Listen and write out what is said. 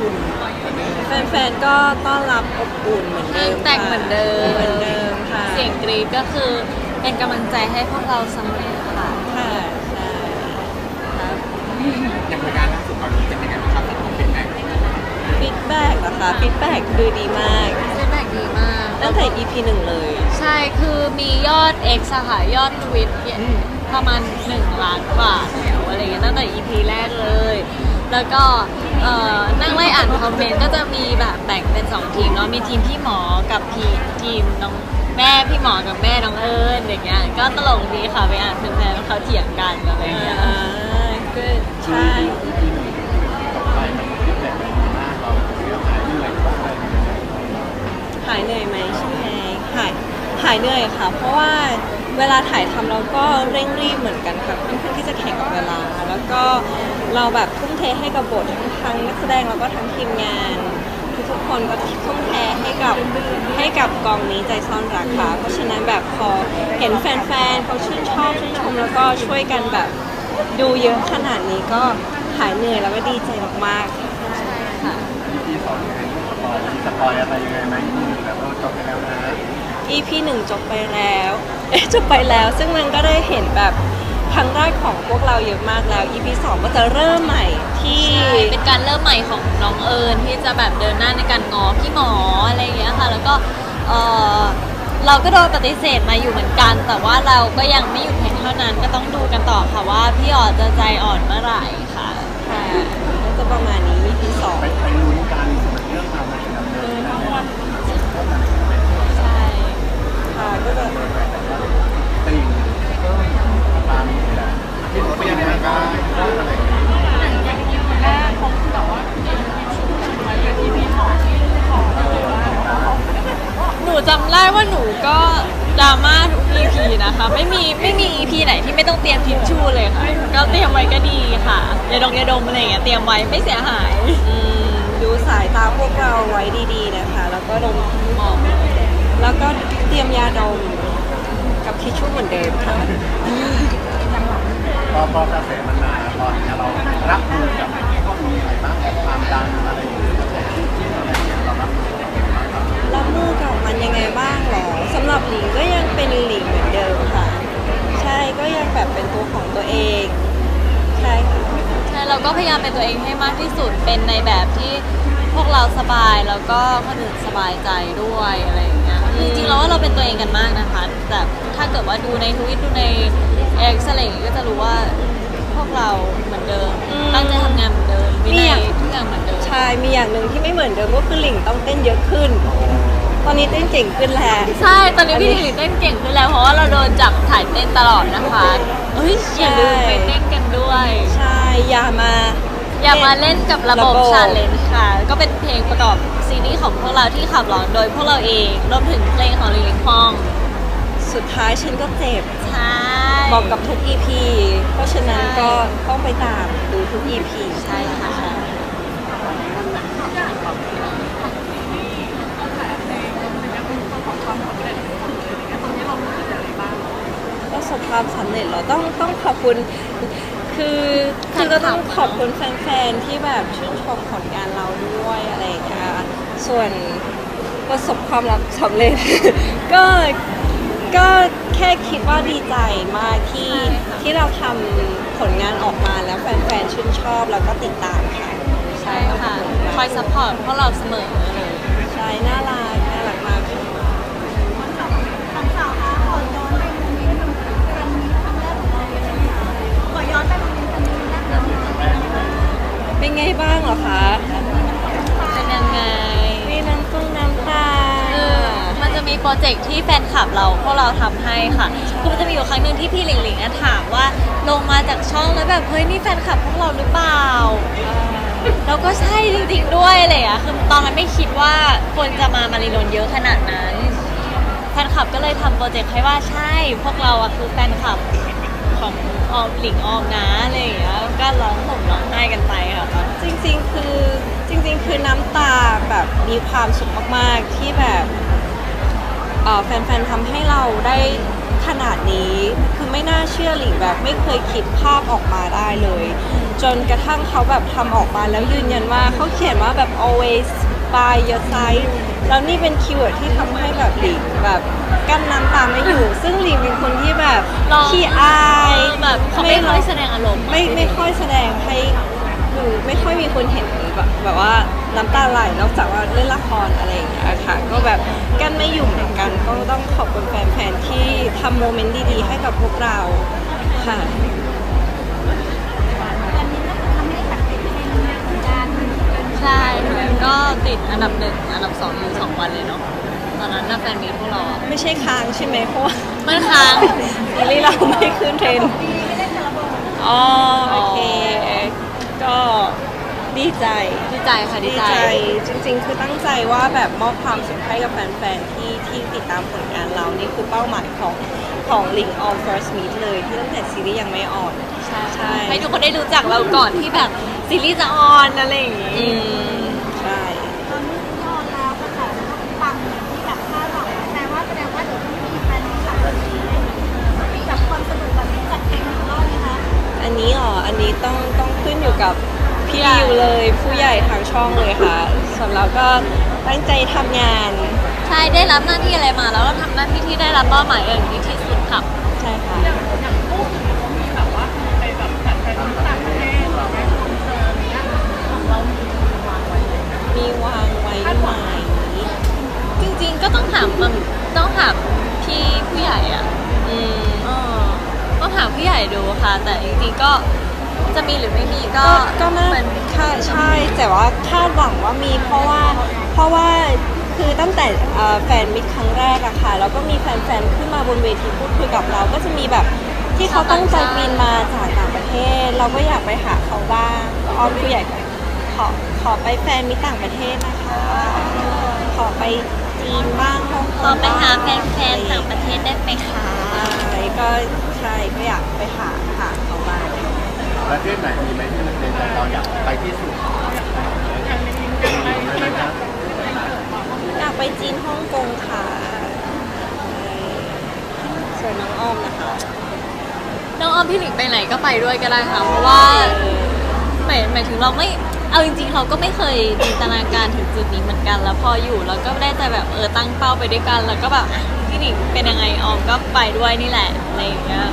อุ่นแฟนๆก็ต้อนรับอบอุ่นเหมือนเดิมแต่งเหมือนเดิมเหมือนเดิมค่ะเสียงกรีดก็คือเป็นกำลังใจให้พวกเราเสมอค่ะค่ะใช่ครับอย่างรายการล่าสุดตอนนี้เป็นยังไงบ้างครับสังคมเป็นไงฟีดแบ็กนะคะฟีดแบ็กดูดีมากฟีดแบ็กดีมากตั้งแต่ EP หนึ่งเลย ใช่คือมียอด X อะค่ะยอดทวิตเนี่ยประมาณ 1 ล้านกว่าแล้วอะไรเงี้ยตั้งแต่ EP แรกเลย แล้วก็ เอ่อนั่งไล่อ่านคอมเมนต์ก็จะมีแบบแบ่งเป็น2ทีมเนาะมีทีมพี่หมอกับทีทีมน้องแม่พี่หมอกับแม่น้องเอิญอย่างเงี้ยก็ตลกดีค่ะไปอ่านแฟนๆเขาเถียงกันอะไรเงี้ยอ่าก็ใช่ต่อไปมันคิดแบบไหนมากเราเรื่องหายเหนื่อยบ้างอะไรอย่ายหายเหนื่อยไหมใช่ไหมหายหายเหนื่อยค่ะ เพราะว่าเวลาถ่ายทำเราก็เร่งรีบเหมือนกันค่ะค่อนข้างที่จะแข่งกับเวลา แล้วก็เราแบบ เทให้กับบททั้งทั้งนักแสดงแล้วก็ทั้งทีมงาน ทุกๆคนก็ทุ่มเทให้กับให้กับกองนี้ใจซ่อนรักค่ะ เพราะฉะนั้นแบบพอเห็นแฟนๆเขาชื่นชอบชื่นชมแล้วก็ช่วยกันแบบดูเยอะขนาดนี้ก็หายเหนื่อยแล้วก็ดีใจมากๆใช่ค่ะที่สอนยังไงสปอยมีสปอยอะไรยังไงไหมที่แบบเราจบไปแล้วนะ EP หนึ่งจบไปแล้วเอ๊ะจบไปแล้ว ซึ่งมันก็ได้เห็นแบบครั้งแรกของพวกเราเยอะมากแล้ว EP สองก็จะเริ่มใหม่ ที่ใช่เป็นการเริ่มใหม่ของน้องเอิญที่จะแบบเดินหน้าในการงอพี่หมออะไรอย่างเงี้ยค่ะ แล้วก็เออเราก็โดนปฏิเสธมาอยู่เหมือนกัน แต่ว่าเราก็ยังไม่หยุดเพียงเท่านั้นก็ต้องดูกันต่อค่ะว่าพี่อ๋อจะใจอ่อนเมื่อไหร่ค่ะ ค่ะก็จะประมาณนี้ EP สอง หนูจำได้ว่าหนูก็ดราม่าทุก EP นะคะ ไม่มีไม่มี EP ไหนที่ไม่ต้องเตรียมทิชชู่เลยค่ะ ก็เตรียมไว้ก็ดีค่ะยาดองยาดมอะไรอย่างเงี้ยเตรียมไว้ไม่เสียหายอืมดูสายตาพวกเราไว้ดีๆนะคะ แล้วก็ดมมองแล้วก็เตรียมยาดมกับทิชชู่เหมือนเดิมค่ะพอพอกระแสมันมาตอนนี้เรารับมือกับมีอะไรบ้างแบบความดังอะไรอย่างเงี้ย ก็พยายามเป็นตัวเองให้มากที่สุดเป็นในแบบที่พวกเราสบายแล้วก็คนอื่นสบายใจด้วยอะไรอย่างเงี้ยจริงๆเราว่าเราเป็นตัวเองกันมากนะคะ แต่ถ้าเกิดว่าดูในทวิตดูในเอ็กซ์อะไรอย่างเงี้ยก็จะรู้ว่าพวกเราเหมือนเดิมอืมตั้งใจทำงานเหมือนเดิมวิเนี่นัยยทุกอย่างเหมือนเดิมใช่มีอย่างหนึ่งที่ไม่เหมือนเดิมก็คือหลิงต้องเต้นเยอะขึ้น ตอนนี้เต้นเก่งขึ้นแล้วใช่ตอนนี้พี่หลิงเต้นเก่งขึ้นแล้วเพราะว่าเราโดนจับถ่ายเต้นตลอดนะคะเฮ้ยอย่าลืมไปเต้นกันด้วยใช่ อย่ามาอย่ามาเล่นกับระบบระบบชาเลนจ์ค่ะ ก็เป็นเพลงประกอบซีรีส์ของพวกเราที่ขับร้องโดยพวกเราเองรวมถึงเพลงของลิงลิงฟอง สุดท้ายฉันก็เจ็บใช่บอกกับทุก EP เพราะฉะนั้นใช่ก็ต้องไปตามดูทุก EP ใช่ค่ะประสบความสำเร็จเหราต้องต้องขอบคุณ คือคือก็ต้องขอบคุณแฟนๆที่แบบชื่นชมผลงานเราด้วยอะไรอย่างเงี้ยส่วนประสบความสำเร็จ ก็ก็แค่คิดว่าดีใจมากที่ที่เราทำผลงานออกมาแล้วแฟนๆชื่นชอบแล้วก็ติดตามค่ะ ใช่ค่ะคอยซัพพอร์ตพวกเราเสมอเลยใช่ น่ารักน่ารักมาก โปรเจกต์ที่แฟนคลับเราพวกเราทำให้ค่ะคือมันจะมีอยู่ครั้งหนึ่งที่พี่หลิงหลิงถามว่าลงมาจากช่องแล้วแบบเฮ้ยนี่แฟนคลับพวกเราหรือเปล่าแล้วก็ใช่จริงๆด้วยเลยอะคือตอนนั้นไม่คิดว่าคนจะมามารีลนเยอะขนาดนั้นแฟนคลับก็เลยทำโปรเจกต์ให้ว่าใช่ พวกเราอะคือแฟนคลับของออมหลิงออมนะอะไรอย่างเงี้ยก็ร้องห่มร้องไห้กันไปค่ะจริงๆคือจริง ๆ คือน้ำตาแบบมีความสุขมากๆที่แบบ เอ่อแฟนๆทำให้เราได้ขนาดนี้คือไม่น่าเชื่อหลิงแบบไม่เคยคิดภาพออกมาได้เลย จนกระทั่งเขาแบบทำออกมาแล้วยืนยันว่าเขาเขียนว่าแบบ always by your side แล้วนี่เป็นคีย์เวิร์ดที่ทำให้แบบหลิงแบบกั้นน้ำตาไม่อยู่ ซึ่งหลิงเป็นคนที่แบบลองขี้อาย แบบเขาไม่ค่อยแสดงอารมณ์ไม่ไม่ค่อยแสดงให้ หรือไม่ค่อยมีคนเห็นแบบแบบว่าน้ำตาไหลนอกจากว่าเล่นละครอะไรอย่างเงี้ยค่ะ ก็แบบกั้นไม่อยู่เหมือนกัน ก็ต้องขอบคุณแฟนๆที่ทำโมเมนต์ดีๆ ให้กับพวกเราค่ะใช่ก็ติดอันดับหนึ่งอันดับสองอยู่สองวันเลยเนาะตอนนั้นน่าแฟนมีตพวกเราอะไม่ใช่ค้างใช่ไหมเพราะว่ามันค้างซีรีส์เราไม่ขึ้นเทรนด์อ๋อโอเค ก็ดีใจ ดีใจค่ะดีดีใจ ใจจริงๆ คือตั้งใจว่าแบบมอบความสุขให้กับแฟนๆ ที่ที่ติดตามผลงานเรา นี่คือเป้าหมายของของ Link on First Meet เลย ที่ตั้งแต่ซีรีส์ยังไม่ออนใช่ใช่ ให้ทุกคนได้รู้จักเราก่อนที่แบบซีรีส์จะออนอะไรอย่างงี้ อืม กับพี่ริวเลยผู้ใหญ่ทางช่องเลยค่ะส่วนเราก็ตั้งใจทำงาน ใช่ได้รับหน้าที่อะไรมาแล้วก็ทำหน้าที่ที่ได้รับมอบหมายอย่างดีที่สุดค่ะใช่ค่ะมีวางไว้ไหมจริงๆก็ต้องถามมันต้องถามพี่ผู้ใหญ่อะอืมเออต้องถามผู้ใหญ่ดูค่ะ แต่จริงๆก็ จะมีหรือไม่มีก็ก็ก็น่าเหมือนค่ะใช่แต่ว่าคาดหวังว่ามีเพราะว่าเพราะว่าคือตั้งแต่เอ่อแฟนมิตรครั้งแรกอะค่ะแล้วก็มีแฟนๆขึ้นมาบนเวทีพูดคุยกับเราก็จะมีแบบที่เขาตั้งใจบินมาจากต่างประเทศ เราก็อยากไปหาเขาบ้างก็อ้อนผู้ใหญ่ก็ขอขอไปแฟนมิตรต่างประเทศนะคะ ขอไปจีนบ้างฮ่องกงเราไปหาบ้งแฟนๆต่างประเทศได้ไหมคะใช่ก็ใช่ก็อยากไปหาหาเขาบ้าง ประเทศไหนมีไหมที่มันเป็นใจเราอยากไปที่สุดมีไหมครับอยากไปจีนฮ่องกงค่ะใช่ส่วนน้องอ้อมนะคะ น้องออมพี่หลิงไปไหนก็ไปด้วยก็ได้ค่ะ เพราะว่าหมายหมายถึงเราไม่ เอาจริงๆ เราก็ไม่เคยจินตนาการถึงจุดนี้เหมือนกัน แล้วพออยู่เราก็ได้แต่แบบเออตั้งเป้าไปด้วยกัน แล้วก็แบบอะพี่หลิงเป็นยังไงออมก็ไปด้วยนี่แหละอะไรอย่างเงี้ย